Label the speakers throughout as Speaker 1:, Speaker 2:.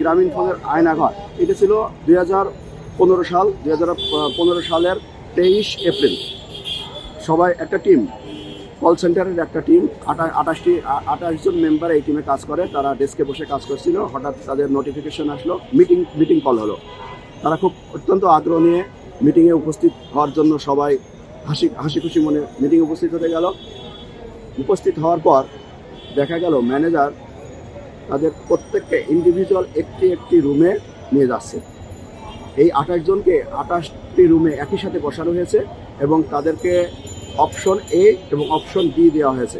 Speaker 1: গ্রামীণ ফোনের আয়নাঘর। এটা ছিল দুই হাজার পনেরো সাল, দুই হাজার পনেরো সালের তেইশ এপ্রিল। সবাই একটা টিম, কল সেন্টারের একটা টিম। আটা আঠাশটি আঠাশ জন মেম্বার এই টিমে কাজ করে। তারা ডেস্কে বসে কাজ করছিল। হঠাৎ তাদের নোটিফিকেশন আসলো, মিটিং মিটিং কল হলো। তারা খুব অত্যন্ত আগ্রহ নিয়ে মিটিংয়ে উপস্থিত হওয়ার জন্য সবাই হাসি হাসি খুশি মনে মিটিংয়ে উপস্থিত হতে গেল। উপস্থিত হওয়ার পর দেখা গেল ম্যানেজার তাদের প্রত্যেককে ইন্ডিভিজুয়াল একটি একটি রুমে নিয়ে যাচ্ছে। এই আঠাশ জনকে আঠাশটি রুমে একই সাথে বসানো হয়েছে এবং তাদেরকে অপশন এ এবং অপশন বি দেওয়া হয়েছে।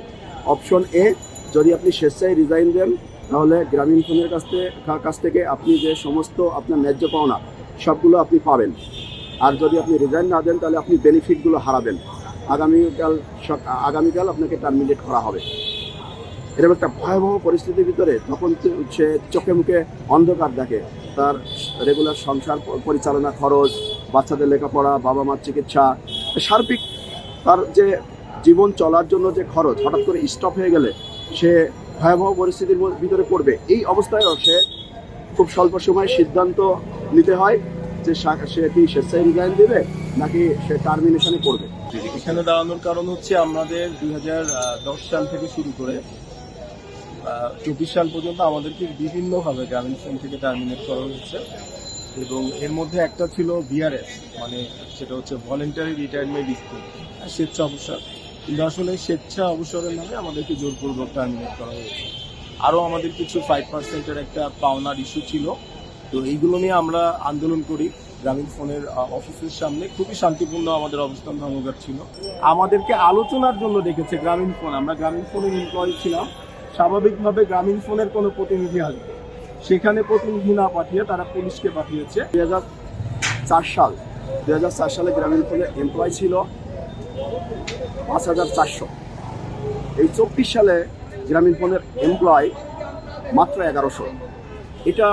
Speaker 1: অপশন এ যদি আপনি স্বেচ্ছায় রিজাইন দেন, তাহলে গ্রামীণ ফোনের কাছ থেকে কাছ থেকে আপনি যে সমস্ত আপনার ন্যায্য পাওনা, সবগুলো আপনি পাবেন। আর যদি আপনি রিজাইন না দেন, তাহলে আপনি বেনিফিটগুলো হারাবেন। আগামীকাল আগামীকাল আপনাকে টার্মিনেট করা হবে। এরকম একটা ভয়াবহ পরিস্থিতির ভিতরে তখন সে চোখে মুখে অন্ধকার দেখে। তার রেগুলার সংসার পরিচালনা, খরচ, বাচ্চাদের লেখাপড়া বাবা মার চিকিৎসা, সার্বিক তার যে জীবন চলার জন্য যে খরচ হঠাৎ করে স্টপ হয়ে গেলে সে ভয়াবহ পরিস্থিতির ভিতরে পড়বে। এই অবস্থায়ও সে খুব স্বল্প সময় সিদ্ধান্ত নিতে হয় যে সে কি স্বেচ্ছায় রিজাইন দেবে নাকি সে টার্মিনেশনে পড়বে।
Speaker 2: এখানে দাঁড়ানোর কারণ হচ্ছে আমাদের দুই হাজার দশ সাল থেকে শুরু করে চব্বিশ সাল পর্যন্ত আমাদেরকে বিভিন্নভাবে গ্রামীণ ফোন থেকে টার্মিনেট করা হয়েছে। এবং এর মধ্যে একটা ছিল বিআরএস মানে সেটা হচ্ছে ভলেন্টারি রিটায়ারমেন্ট স্কিম স্বেচ্ছা অবসর। কিন্তু আসলে স্বেচ্ছা অবসরের নামে আমাদেরকে জোরপূর্বক টার্মিনেট করা হয়েছে। আরও আমাদের কিছু ফাইভ পার্সেন্টের একটা পাওনার ইস্যু ছিল। তো এইগুলো নিয়ে আমরা আন্দোলন করি। গ্রামীণ ফোনের অফিসের সামনে খুবই শান্তিপূর্ণ আমাদের অবস্থান ধর্মঘট ছিল। আমাদেরকে আলোচনার জন্য ডেকেছে গ্রামীণ ফোন। আমরা গ্রামীণ ফোনের এমপ্লয়ি ছিলাম। স্বাভাবিকভাবে গ্রামীণ ফোনের কোনো প্রতিনিধি আসবে। সেখানে প্রতিনিধি না পাঠিয়ে তারা পুলিশকে পাঠিয়েছে।
Speaker 1: দুই হাজার চার সাল, দুই হাজার চার সালে গ্রামীণ ফোনের এমপ্লয় ছিল পাঁচ হাজার চারশো। এই চব্বিশ সালে গ্রামীণ ফোনের এমপ্লয় মাত্র এগারোশো। এটা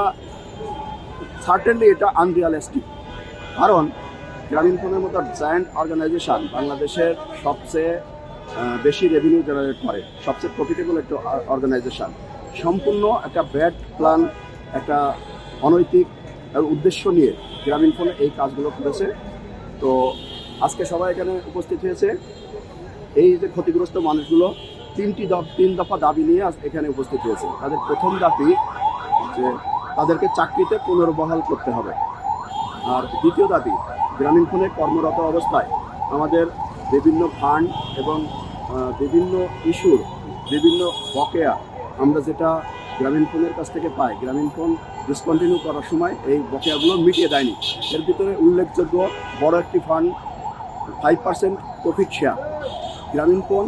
Speaker 1: সার্টেনলি এটা আনরিয়ালিস্টিক কারণ গ্রামীণ ফোনের মতো জায়ান্ট অর্গানাইজেশন বাংলাদেশের সবচেয়ে বেশি রেভিনিউ জেনারেট করে। সবচেয়ে প্রফিটেবল একটা অর্গানাইজেশন সম্পূর্ণ একটা ব্যাড প্ল্যান একটা অনৈতিক উদ্দেশ্য নিয়ে গ্রামীণ ফোনে এই কাজগুলো করেছে। তো আজকে সবাই এখানে উপস্থিত হয়েছে। এই যে ক্ষতিগ্রস্ত মানুষগুলো তিনটি তিন দফা দাবি নিয়ে আজ এখানে উপস্থিত হয়েছে। তাদের প্রথম দাবি যে তাদেরকে চাকরিতে পুনর্বহাল করতে হবে। আর দ্বিতীয় দাবি, গ্রামীণ ফোনে কর্মরত অবস্থায় আমাদের বিভিন্ন ফান্ড এবং বিভিন্ন ইস্যুর, বিভিন্ন বকেয়া আমরা যেটা গ্রামীণ ফোনের কাছ থেকে পাই, গ্রামীণ ফোন ডিসকন্টিনিউ করার সময় এই বকেয়াগুলো মিটিয়ে দেয়নি। এর ভিতরে উল্লেখযোগ্য বড় একটি fund five percent profit share Grameenphone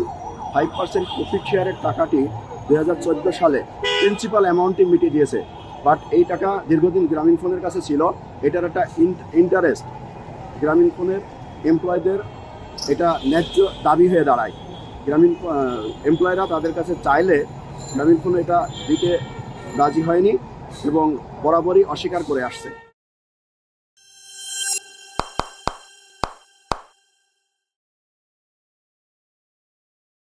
Speaker 1: five percent profit শেয়ারের টাকাটি দু হাজার চোদ্দ সালে প্রিন্সিপাল অ্যামাউন্টটি মিটিয়ে দিয়েছে। বাট এই টাকা দীর্ঘদিন গ্রামীণ ফোনের কাছে ছিল। এটার একটা ইন্টারেস্ট গ্রামীণ ফোনের এমপ্লয়দের এটা ন্যায্য দাবি হয়ে দাঁড়ায়। গ্রামীণ এমপ্লয়রা তাদের কাছে চাইলে গ্রামীণ ফোন এটা দিতে রাজি হয়নি এবং বরাবরই অস্বীকার করে আসছে।